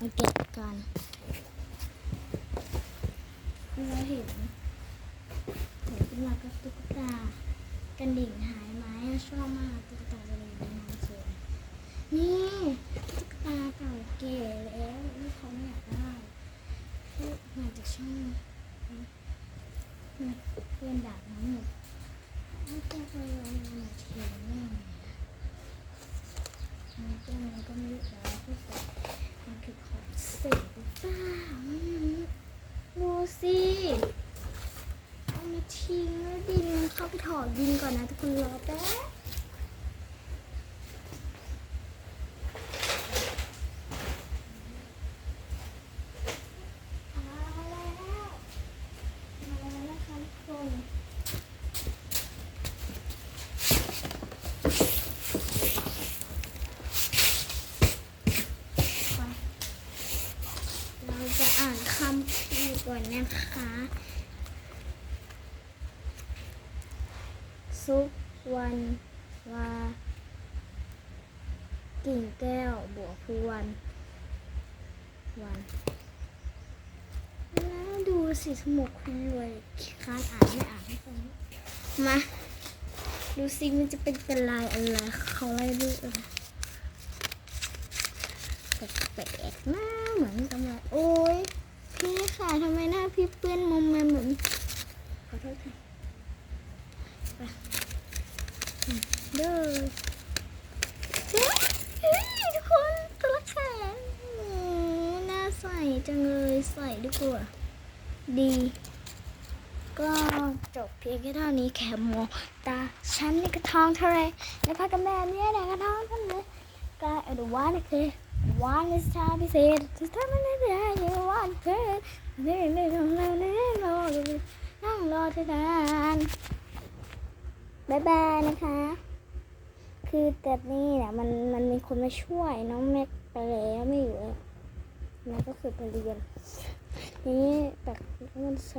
มาเก็บกันเราเห็นเห็นขึ้นมาก็ตุ๊กตา กันดิ่งหายไหมชอบมากตุ๊กตากันดิ่งในน้ำสวยนี่ตุ๊กตาเก่าเก๋แล้วนี่เขาไม่อยากได้คือมาจากช่องเพื่อนด่าน้องหมดไม่แก้ไปเลยมาเขียนแม่มันก็มันก็ไม่รู้แล้วที่สุดมันคือของเสียหรือเปล่าไม่รู้ดู สิเอามาทิ้งแล้วดินเข้าไปถอดดินก่อนนะทุกคนรอแป๊บ มาแล้วมาแล้วนะคะทุกคนไปเราจะอ่านคำพีร์ก่ อนนะคะ ซุปวันวา กิ่งแก้วบัวพวนวันแล้วดูสิสมุกคุณรวยค้านอ่านไม่อ่านให้ฟังมา ดูสิมันจะเป็นเป็นลายอะไรเขาไล่รูปอะไรแปลกๆหน้าเหมือนกำลังโอ้ย พี่ค่ะทำไมหน้าพี่เปื้อนมุมมันเหมือนขอโทษค่ะไปอืมเด้อเฮ้ยทุกคนตัวละแขนโอ้น่าใส่จังเลยใส่ดีกว่าดี ก็จบเพียงแค่เท่านี้แค่มองตาฉันนี่กระทองทะเลในพักกับแม่เนี่ยนะกระทองทะเลก็เออว่านี่คือวันนิสาพิเศษจะ ไรได้ยังวันเพื่อนนี่นี่ทำอะไรนี่รอนั่งรอเท่านานบายบายนะคะ คือแต่นี่เนี่ยมันมันมีคนมาช่วยน้องแม็กไปแล้วไม่อยู่แล้วแม็กก็คือไปเรียน นี่แต่มันใส่